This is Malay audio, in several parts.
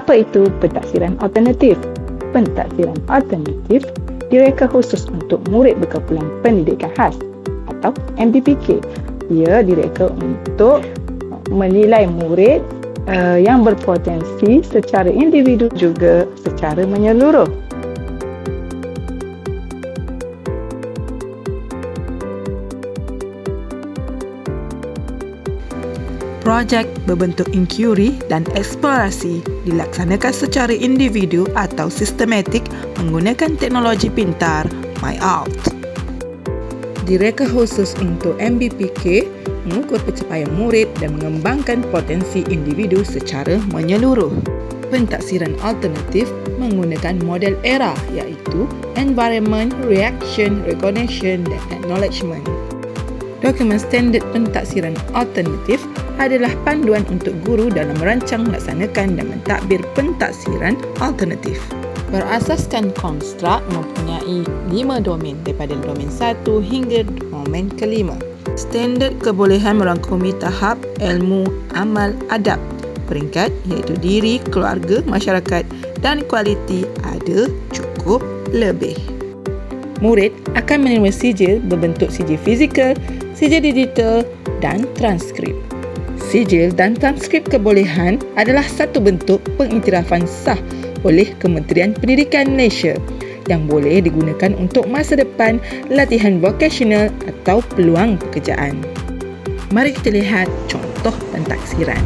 Apa itu pentaksiran alternatif? Pentaksiran alternatif direka khusus untuk murid berkumpulan pendidikan khas atau MBPK. Ia direka untuk menilai murid uh, yang berpotensi secara individu juga secara menyeluruh. Projek berbentuk inquiry dan eksplorasi dilaksanakan secara individu atau sistematik menggunakan teknologi pintar MyArt. Direka khusus untuk MBPK mengukur pencapaian murid dan mengembangkan potensi individu secara menyeluruh. Pentaksiran alternatif menggunakan model ERA iaitu Environment, Reaction, Recognition dan Acknowledgement. Dokumen standard pentaksiran alternatif adalah panduan untuk guru dalam merancang, melaksanakan dan mentadbir pentaksiran alternatif. Berasaskan konstruk mempunyai lima domain daripada domain satu hingga domain kelima. Standard kebolehan merangkumi tahap ilmu, amal, adab. Peringkat iaitu diri, keluarga, masyarakat dan kualiti ada cukup lebih. Murid akan menerima sijil berbentuk sijil fizikal, sijil digital dan transkrip. Sijil dan transkrip kebolehan adalah satu bentuk pengiktirafan sah oleh Kementerian Pendidikan Malaysia yang boleh digunakan untuk masa depan latihan vokasional atau peluang pekerjaan. Mari kita lihat contoh pentaksiran.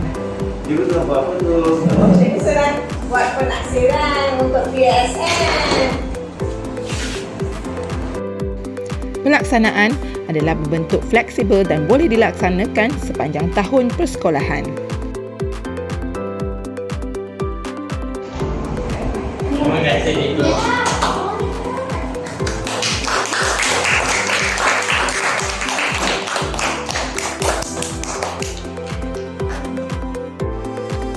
Ibu tu apa tu? Saya sedang buat penaksiran untuk PSN. Pelaksanaan adalah berbentuk fleksibel dan boleh dilaksanakan sepanjang tahun persekolahan. Terima kasih.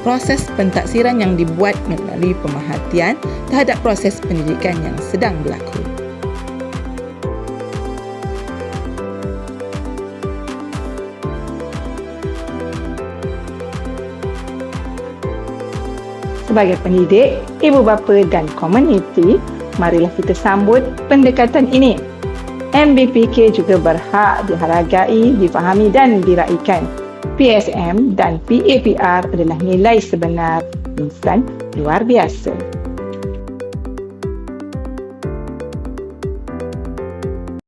Proses pentaksiran yang dibuat melalui pemerhatian terhadap proses pendidikan yang sedang berlaku. Sebagai pendidik, ibu bapa dan komuniti, marilah kita sambut pendekatan ini. MBPK juga berhak dihargai, difahami dan diraikan. PSM dan PAPR adalah nilai sebenar insan luar biasa.